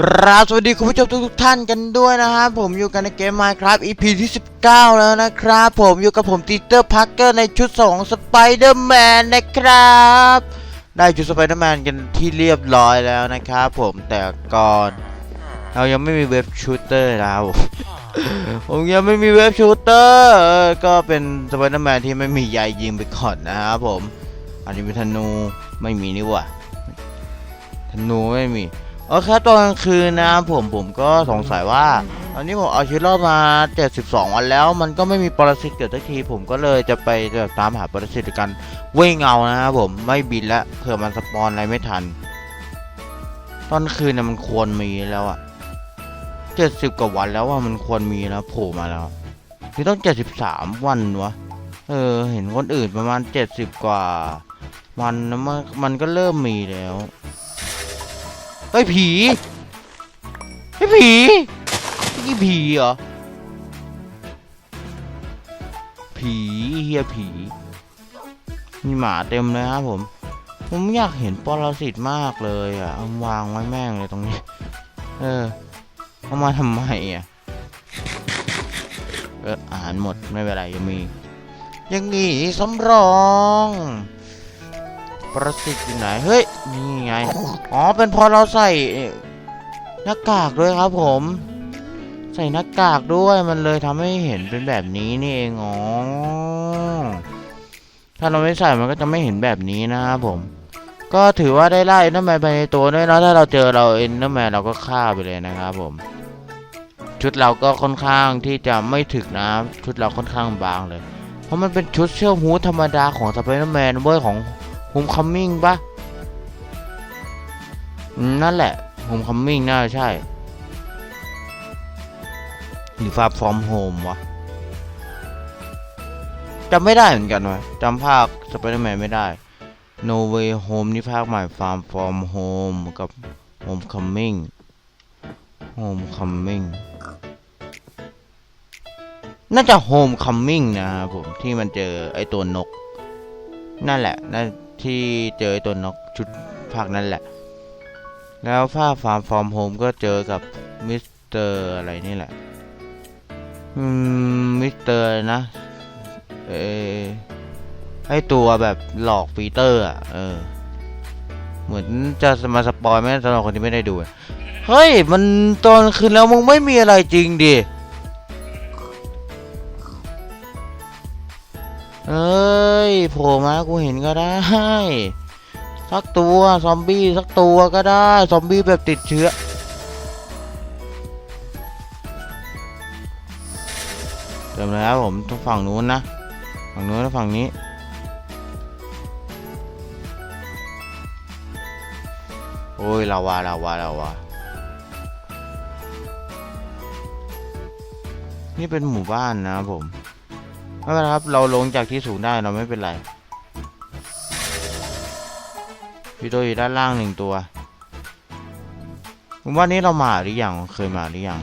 ครับสวัสดีคุณผู้ชมทุกๆท่านกันด้วยนะครับผมอยู่กันในเกม Minecraft EP ที่ 19 แล้วนะครับ ผมอยู่กับผมตีเตอร์พักเกอร์ในชุด2สไปเดอร์แมนนะครับ ได้ชุดสไปเดอร์แมนกันที่เรียบร้อยแล้วนะครับผมแต่ก่อน เรายังไม่มีเว็บชูเตอร์นะครับผมยังไม่มีเว็บชูเตอร์ก็เป็นสไปเดอร์แมนที่ไม่มียายยิงไปก่อนนะครับผม อันนี้มีธนูไม่มีนี่ว่าธนูไม่มี โอเคตอนกลางคืนนะผมผมก็สงสัยว่าตอนนี้ผมเอาชีวิตรอดมา 72 วันแล้ว มันก็ไม่มีปรสิตเกิดสักทีผมก็เลยจะไปตามหาปรสิตกันวิ่งเอานะครับผมไม่บินแล้วเผื่อมันสปอนอะไรไม่ทัน ตอนคืนเนี่ยมันควรมีแล้วอะ70 กว่าวันแล้วว่ามันควรมีแล้วโผล่มาแล้วนี่ต้อง 73 วันวะเออ เห็นคนอื่นประมาณ 70 กว่า วันนะมันมันก็เริ่มมีแล้ว เฮ้ยผีเฮ้ยผีนี่ผีเหรอ ผีเฮียผี มีหมาเต็มเลยครับผม ผมอยากเห็นปรสิตมากเลยอะเอาวางไว้แม่งเลยตรงนี้ เออ เอามาทำไมอะ เอออาหารหมดไม่เป็นไรยังมี ยังมีสำรอง ประสิทธิ์อยู่ไหน เฮ้ย นี่ไง อ๋อ เป็นเพอเราใส่หน้ากากด้วยครับผม ใส่หน้ากากด้วยมันเลยทำให้เห็นเป็นแบบนี้นี่เอง อ๋อ ถ้าเราไม่ใส่มันก็จะไม่เห็นแบบนี้นะครับผม ก็ถือว่าได้ไล่เอ็นเดอร์แมนไปในตัวด้วยนะถ้าเราเจอเราเอ็นเดอร์แมนเราก็ฆ่าไปเลยนะครับผม ชุดเราก็ค่อนข้างที่จะไม่ถึกนะ ชุดเราค่อนข้างบางเลย เพราะมันเป็นชุดเชือกฮูดธรรมดาของสไปเดอร์แมนเว้ยของ มคัมมิ่งปะนั่นแหละโฮมคัมมิ่งน่าใช่ หรือฟาฟอร์มโฮมวะจำไม่ได้เหมือนกันวะจำภาคสไปเดอร์แมนไม่ได้ No Way Home นี่ภาคใหม่ Farm From Home กับ Homecoming Homecoming น่าจะ Homecoming นะครับผมที่มันเจอไอตัวนก นั่นแหละนั่น ที่เจอไอ้ตัวนกชุดภาคนั่นแหละ แล้วภาคฟาร์มฟอร์มโฮมก็เจอกับมิสเตอร์อะไรนี่แหละ อืม มิสเตอร์นะ เอให้ตัวแบบหลอกปีเตอร์อะ เออ เหมือนจะมาสปอยไหมสำหรับคนที่ไม่ได้ดู เฮ้ย มันตอนคืนแล้วมึงไม่มีอะไรจริงดิ ยโผล่มากูเห็นก็ได้สักตัวซอมบี้สักตัวก็ได้ซอมบี้แบบติดเชื้อเติมเลยครับผมต้องฝั่งนู้นนะ ฝั่งนู้นและฝั่งนี้โอ้ยลาวาลาวาลาวานี่เป็นหมู่บ้านนะครับผม ไม่เป็นไรครับ เราลงจากที่สูงได้เราไม่เป็นไรพี่ตัวอยู่ด้านล่างหนึ่งตัวผมว่านี้เรามาหรือยังเคยมาหรือยัง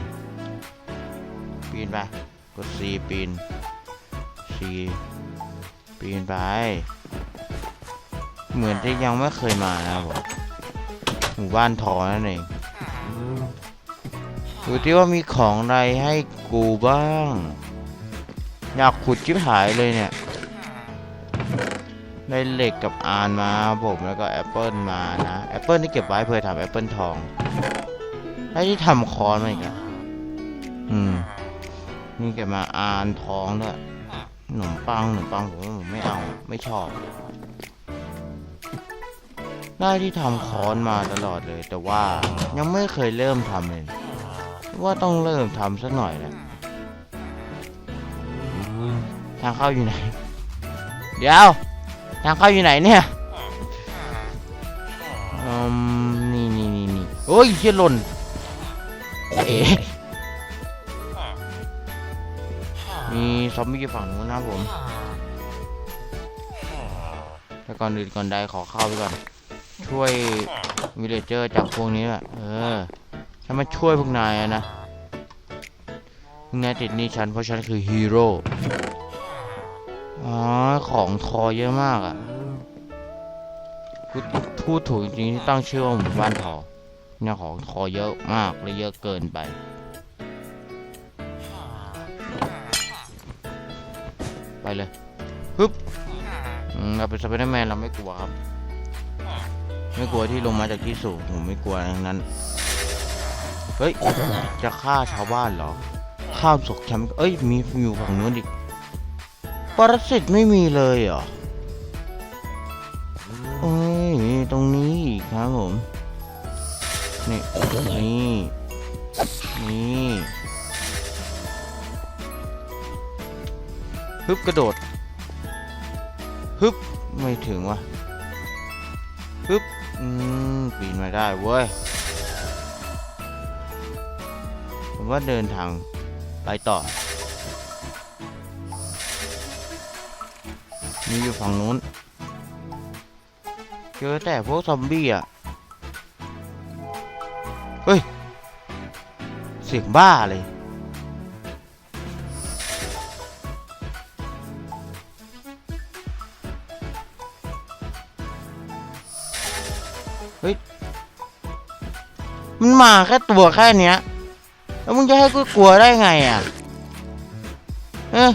ปีนไปกด C ปีน C ปีนไป เหมือนที่ยังไม่เคยมานะผมหมู่บ้านทอนั่นเองดูที่ว่ามีของอะไรให้กูบ้าง อยากขุดชิบหายเลยเนี่ย ได้เหล็กกับอานมาผมแล้วก็แอปเปิลมานะแอปเปิลที่เก็บไว้เพื่อทำแอปเปิลทองไอ้ที่ทำคอนมาอีกอะอืม นี่เก็บมาอานทองด้วยขนมปังขนมปังผมผมไม่เอาไม่ชอบ ได้ที่ทำคอนมาตลอดเลย แต่ว่ายังไม่เคยเริ่มทำเลยว่าต้องเริ่มทำสักหน่อยแหละ ทางเข้าอยู่ไหน เดี๋ยว ทางเข้าอยู่ไหนเนี่ยอืมนี่นี่นี่นี่โอ้ยเชี่ยหล่น เอ๋มีซอมบี้ฝั่งนู้นนะผมแต่ก่อนอื่นก่อนใดขอเข้าไปก่อน ช่วยวิลเลเจอร์จากพวกนี้แหละเออถ้ามาช่วยพวกนายนะพวกนายติดนี่ฉันเพราะฉันคือฮีโร่ อ๋อ ของทอเยอะมากอะพูดพูดถูกจริงที่ตั้งชื่อว่าหมู่บ้านทอเนี่ยของคอเยอะมากเลยเยอะเกินไปไปเลยฮึบเราเป็นสไปเดอร์แมนเราไม่กลัวครับ ไม่กลัวที่ลงมาจากที่สูงผมไม่กลัวทั้งนั้น เฮ้ย จะฆ่าชาวบ้านเหรอ ข้ามศกแชมป์เอ้ย มีอยู่ฝั่งนู้นอีก ปรสิตไม่มีเลยเหรอเอ้ยตรงนี้อีกครับผม นี่ นี่ นี่ฮึบกระโดดฮึบไม่ถึงวะฮึบอืมปีนมาได้เว้ย ผมว่าเดินทางไปต่อีอยู่ฝั่งนู้น เจอแต่พวกซอมบี้อะ เฮ้ย เสียงบ้าเลย เฮ้ย มันมาแค่ตัวแค่เนี้ย แล้วมึงจะให้กูกลัวได้ไงอะ เอ๊ะ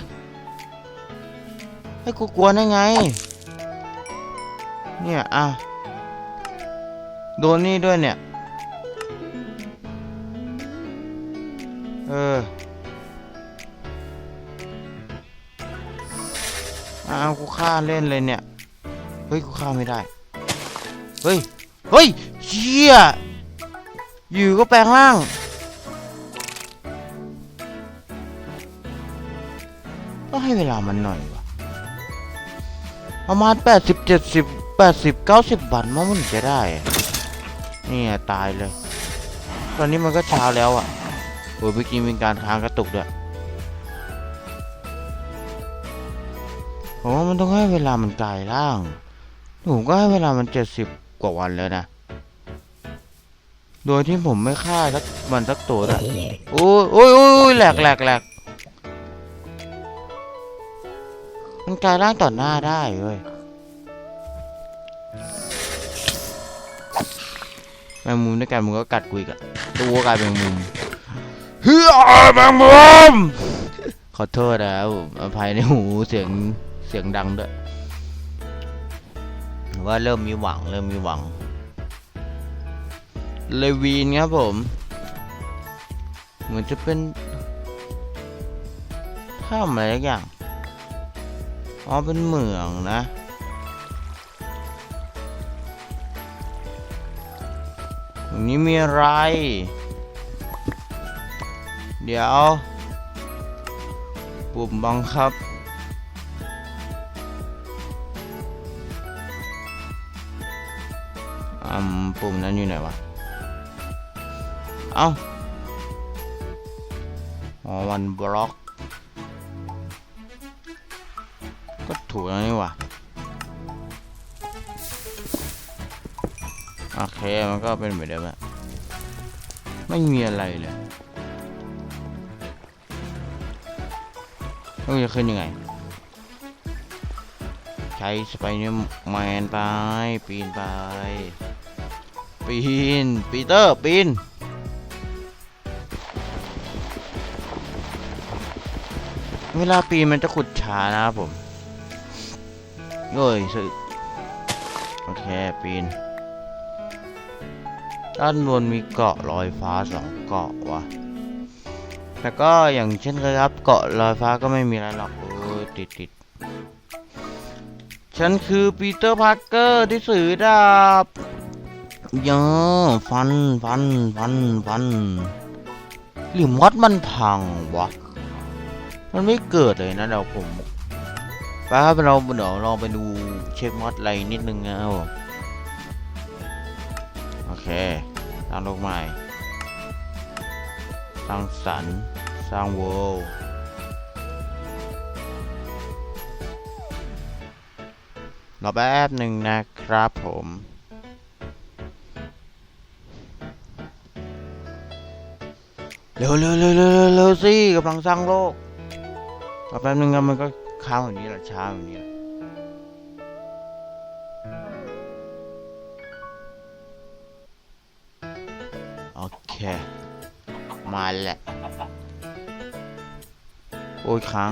ให้กูกลัวได้ไง เนี่ยอะโดนนี่ด้วยเนี่ย เอออ้าวกูฆ่าเล่นเลยเนี่ย เฮ้ย กูฆ่าไม่ได้ เฮ้ย เฮ้ยเชี่ยอยู่ก็แปลงร่าง ก็ให้เวลามันหน่อยวะ ประมาณแปดสิบเจ็ดสิบแปดสิบเก้าสิบวันมั้งมันถึงจะได้ นี่ตายเลย ตอนนี้มันก็เช้าแล้วอะโอ้ยเมื่อกี้มีการค้างกระตุกด้วยผมว่ามันต้องให้เวลามันกลายร่าง ผมก็ให้เวลามันเจ็ดสิบกว่าวันแล้วนะ โดยที่ผมไม่ฆ่าสักมันสักตัวเลยโอ้ยโอ้ยโอ้ยแหลกแหลกแหลก มันกลายร่างต่อหน้าได้เว้ยแมงมุมด้วยกันมึงก็กัดกุยกันตัวกลายเป็นแมงมุมเฮ้ยแมงมุมขอโทษนะครับผมอภัยในหูเสียงเสียงดังด้วยว่าเริ่มมีหวังเริ่มมีหวัง เลวีนครับผม เหมือนจะเป็นถ้ำอะไรสักอย่าง อ๋อเป็นเหมืองนะตรงนี้มีอะไร เดี๋ยว ปุ่มบังคับอืมปุ่มนั้นอยู่ไหนวะ เอ้าอ๋อวันบล็อก ถูกแล้วนี่หว่าโอเค มันก็เป็นเหมือนเดิมอะไม่มีอะไรเลยแล้วมันจะขึ้นยังไง ใช้สไปเนอร์แมนไป ปีนไป ปีน ปีเตอร์ ปีนเวลาปีนมันจะขุดช้านะครับผม เอ้ยสึโอเคปีน ด้านบนมีเกาะลอยฟ้าสองเกาะวะแต่ก็อย่างเช่นเคยครับ เกาะลอยฟ้าก็ไม่มีอะไรหรอกโอ้ยติดติดฉันคือปีเตอร์พาร์เกอร์ที่สื่อดาบยอฟันฟันฟันฟันหรือมอดมันพังวะ มันไม่เกิดเลยนะเดี๋ยวผม ปครับเราเดี๋ยวลองไปดูเช็คมอดอะไรนิดนึงนะครับผมโอเคสร้างโลกใหม่สร้างสรรค์สร้างเวิลด์รอแป๊บหนึ่งนะครับผมเร็วเร็วเร็วเร็วเร็วเร็วสิกำลังสร้างโลกรอแป๊บนึงมันก็ ค้างแบบนี้แหละช้าแบบนี้แหละมาแหละ โอ้ยค้าง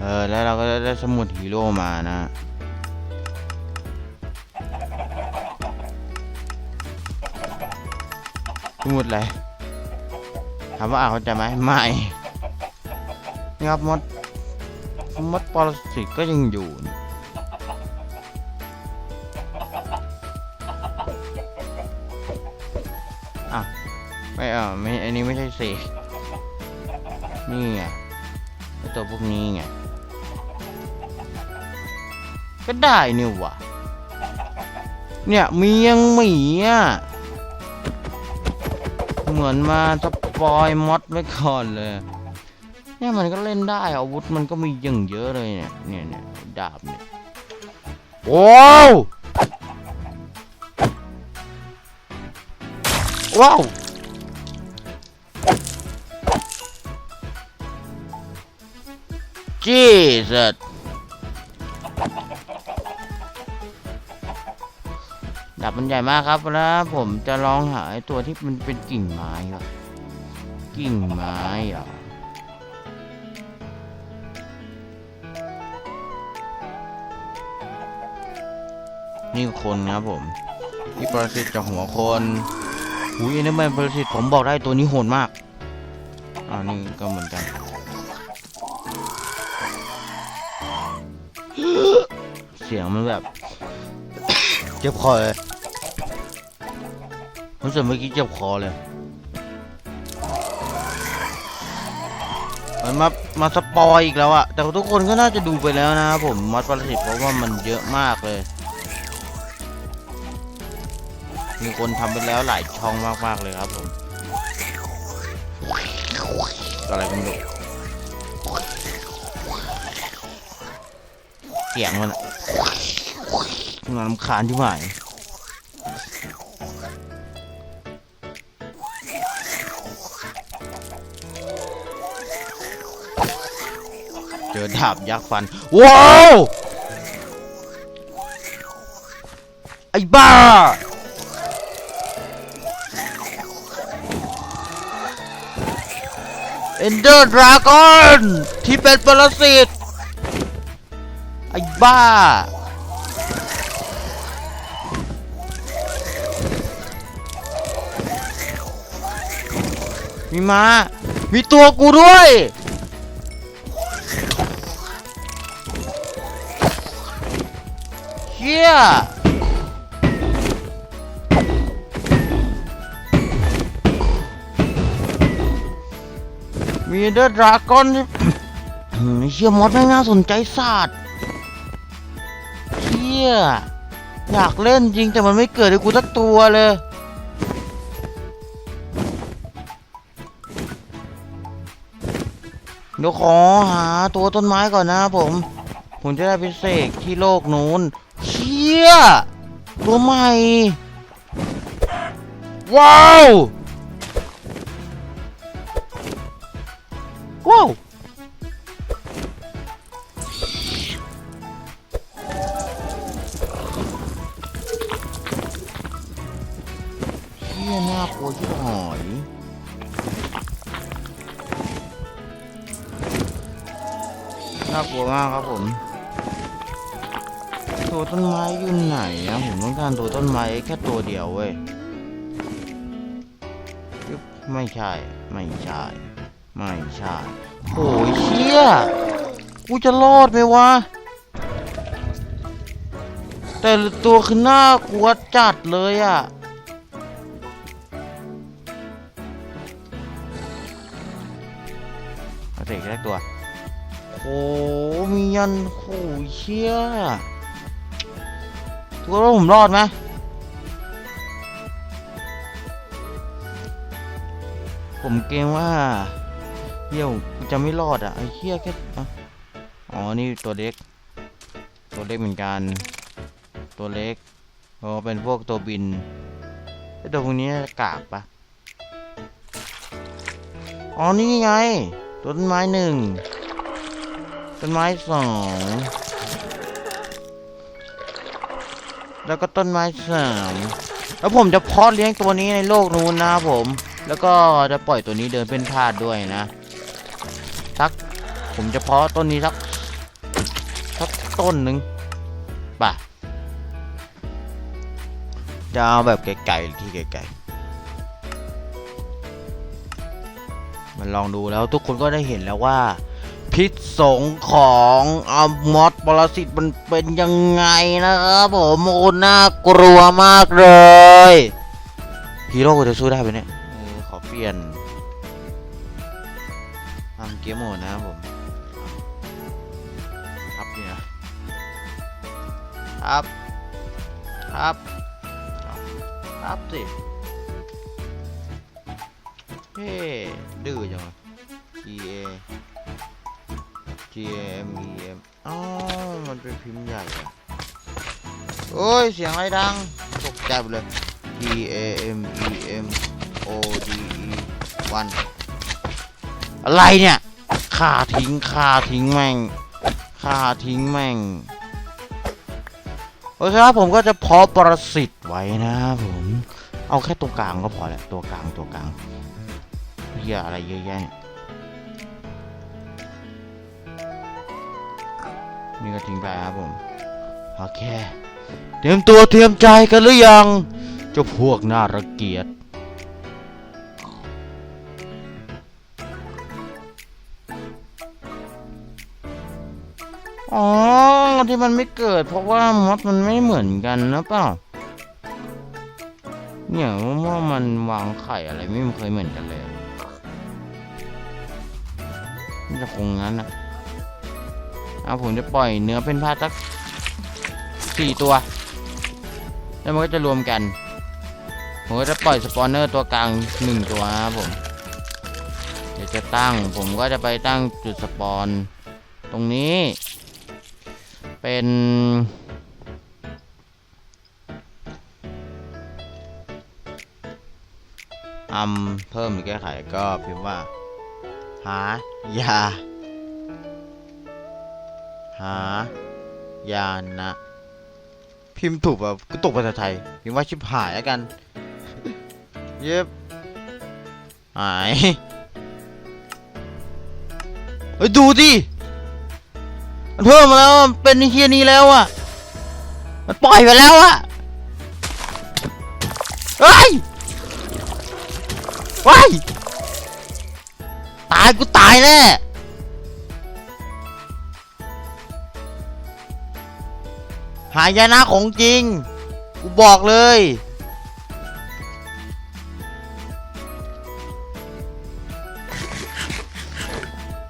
เออ แล้วเราก็ได้สมุดฮีโร่มานะสมุดอะไรถามว่าอ่านเข้าใจไหมไม่ นี่ครับมดมดปรสิตก็ยังอยู่อะไม่เออไม่อันนี้ไม่ใช่เสกนี่ไงตัวพวกนี้ไงก็ได้นี่วะเนี่ยมียังหมีอะเหมือนมาสปอยมอดไว้ก่อนเลย เนี่ยมันก็เล่นได้อาวุธมันก็มีอย่างเยอะเลยเนี่ยเนี่ยเนี่ยดาบเนี่ยโอ้วว้าวจีสัสดาบมันใหญ่มากครับแล้วผมจะลองหาไอ้ตัวที่มันเป็นกิ่งไม้ว่ะกิ่งไม้เหรอะ นี่คนครับผมนี่ปรสิตจากหัวคนหุยนี่มันปรสิตผมบอกได้ตัวนี้โหดมากอ่านี่ก็เหมือนกันเสียงมันแบบ เจ็บคอเลยรู้สึกเมื่อกี้เจ็บคอเลยมันมา มาสปอยอีกแล้วอะแต่ทุกคนก็น่าจะดูไปแล้วนะครับผมมอสปรสิตเพราะว่ามันเยอะมากเลย มีคนทำไปแล้วหลายช่องมากๆเลยครับผมอะไรกันดูเสียงมันอะมันรำคาญที่หมายเจอดาบยักษ์ฟัน ว้าว ไอ้บ้า เอนเดอร์ดราก้อนที่เป็นปรสิตไอ้บ้า มีมา มีตัวกูด้วย เฮีย มีเดอร์ดราก้อนเชี่ยมอสไม่งน่าสนใจศาสตร์เชี่ยอยากเล่นจริงแต่มันไม่เกิดให้กูสักตัวเลยเดี๋ยวขอหาตัวต้นไม้ก่อนนะผม ผมจะได้ไปเสกที่โลกนู้นเชี่ยตัวใหม่ ว้าว ว้าวเชี่ยน่ากลัวชิบหายน่ากลัวมากครับผม ตัวต้นไม้อยู่ไหนอะผมต้องการตัวต้นไม้แค่ตัวเดียวเว้ย ไม่ใช่ ไม่ใช่ ไม่ใช่ โอ้ยเชี่ยกูจะรอดไหมวะ แต่ตัวคือหน่ากลัวจัดเลยอะเอาเสกแค่ตัวโอ้มียันโอ้ยเชี่ยทุกคนว่าผมรอดไหมผมเกรงว่า เดี๋ยวจะไม่รอดอะไอ้เชี่ยแค่อ๋อนี่ตัวเล็ก ตัวเล็กเหมือนกัน ตัวเล็กอ๋อเป็นพวกตัวบินไอ้ตัวพวกนี้กากปะอ๋อนี่ไงต้นไม้หนึ่งต้นไม้สองแล้วก็ต้นไม้สามแล้วผมจะเพาะเลี้ยงตัวนี้ในโลกนู้นนะครับผม แล้วก็จะปล่อยตัวนี้เดินเป็นพาดด้วยนะ ผมจะเพาะต้นนี้สักสักต้นหนึ่งป่ะจะเอาแบบไกลๆที่ไกลๆมันลองดูแล้วทุกคนก็ได้เห็นแล้วว่า พิษสงของอมอสปรสิตมันเป็นยังไงนะครับผมโอ้น่ากลัวมากเลยฮีโร่กูจะสู้ได้ไหมเนี่ยขอเปลี่ยนทำเกมโหมดนะครับผม ครับครับครับสิ เฮ้ ดื้อจัง G A G A M E M อ้าวมันเป็นพิมพ์ใหญ่อะโอ้ย เสียงอะไรดัง ตกใจหมดเลย G A M E M O D E วันอะไรเนี่ย ฆ่าทิ้ง ฆ่าทิ้งแม่ง ฆ่าทิ้งแม่ง อเคครับผมก็จะเพาะประสิทธิ์ไว้นะผมเอาแค่ตัวกลางก็พอแหละตัวกลางตัวกลางเหี้ยอะไรเยอะแยะนี่ยนี่ก็ทิ้งไปครับผมโอเค เตรียมตัวเตรียมใจกันหรือยังเจ้าพวกน่ารังเกียจ อ๋อ ที่มันไม่เกิด เพราะว่ามดมันไม่เหมือนกันนะเปล่า เนี่ยว่ามันวางไข่อะไรไม่เคยเหมือนกันเลยนี่จะคงงั้นนะเอาผมจะปล่อยเนื้อเป็นพาสักสี่ตัว แล้วมันก็จะรวมกัน ผมก็จะปล่อยสปอนเนอร์ตัวกลางหนึ่งตัวนะครับผม เดี๋ยวจะตั้ง ผมก็จะไปตั้งจุดสปอนตรงนี้ เป็นอัมเพิ่มหรือแก้ไขก็พิมพ์ว่า หายา หายานะ พิมพ์ถูกแบบก็ตกภาษาไทย พิมพ์ว่าชิบหายแล้วกัน เย็บหาย เฮ้ย ดูดิ มันเพิ่มมาแล้วเป็นเฮียนี้แล้วอะ มันปล่อยไปแล้วอะเฮ้ยเฮ้ยตายกูตายแน่หายนะของจริง กูบอกเลย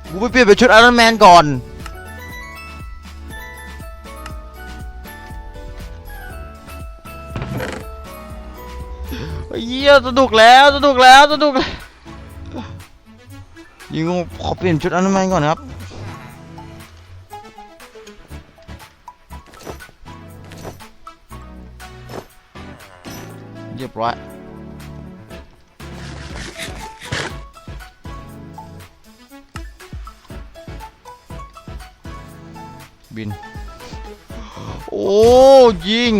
กูไปเปลี่ยนเป็นชุดไอรอนแมนก่อน ยี่ยสนุกแล้วสนุกแล้วสนุกยิงขอเปลี่ยนชุดไอรอนแมนก่อนครับเรียบร้อยบิน โอ้ยิง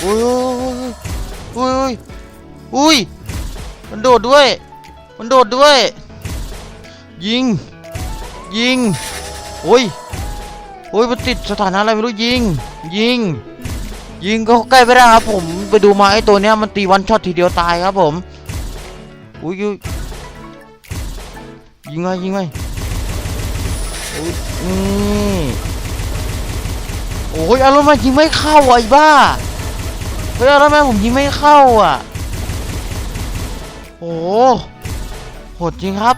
โอ้ย อ้ยโอ้ยอุ้ยมันโดดด้วย มันโดดด้วย ยิง ยิงโอ้ยโอ้ยมันติดสถานะอะไรไม่รู้ยิง ยิง ยิงก็ใกล้ไม่ได้ครับผมไปดูมาไอ้ตัวเนี้ยมันตีวันช็อตทีเดียวตายครับผมอุ้ยยิงไงยิงไงอุ้ยนี่โอ้ยอารมณ์มันยิงไม่เข้าไอ้บ้า เฮ้ยอารมณ์มันผมยิงไม่เข้าอะโอ้โหหดจริงครับ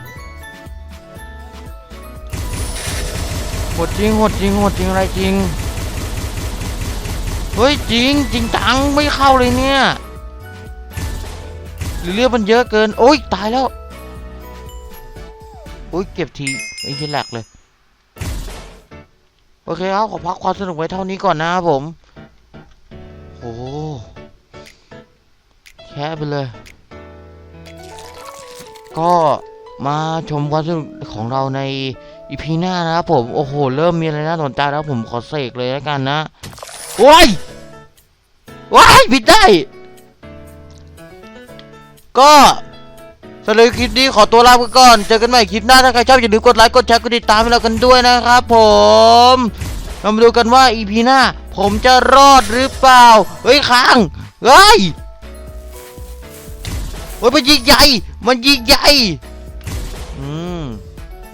โหดจริงโหดจริงโหดจริงอะไรจริงเฮ้ยจริงจริงจังไม่เข้าเลยเนี่ยหรือเลือดมันเยอะเกิน โอ้ยตายแล้วโอ้ยเก็บทีไอ้ที่แหลกเลย โอเคครับ ขอพักความสนุกไว้เท่านี้ก่อนนะครับผม โอ้แค่ไปเลย ก็มาชมความสนุกของเราในอีพีหน้านะครับผม โอ้โห เริ่มมีอะไรน่าสนใจแล้วผมขอเสกเลยแล้วกันนะโอ้ยว้ายผิดได้ ก็สำหรับคลิปนี้ขอตัวลาไปก่อน เจอกันใหม่คลิปหน้าถ้าใครชอบอย่าลืมกดไลค์ กดแชร์ กดติดตามให้เรากันด้วยนะครับผม เรามาดูกันว่า EP หน้า ผมจะรอดหรือเปล่า เฮ้ยค้างเฮ้ยเฮ้ยมันยิงใหญ่ มันยิงใหญ่อืม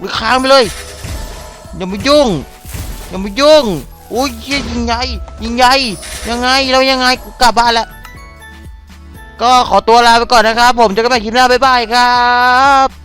วิค้างไปเลย อย่ามายุ่ง อย่ามายุ่งอุ้ยยิงใหญ่ ยิงใหญ่ ยังไง เรายังไงกูกลับบ้านแล้ว ก็ขอตัวลาไปก่อนนะครับ ผมจอกันใหม่คลิปหน้าบ๊ายบายครับ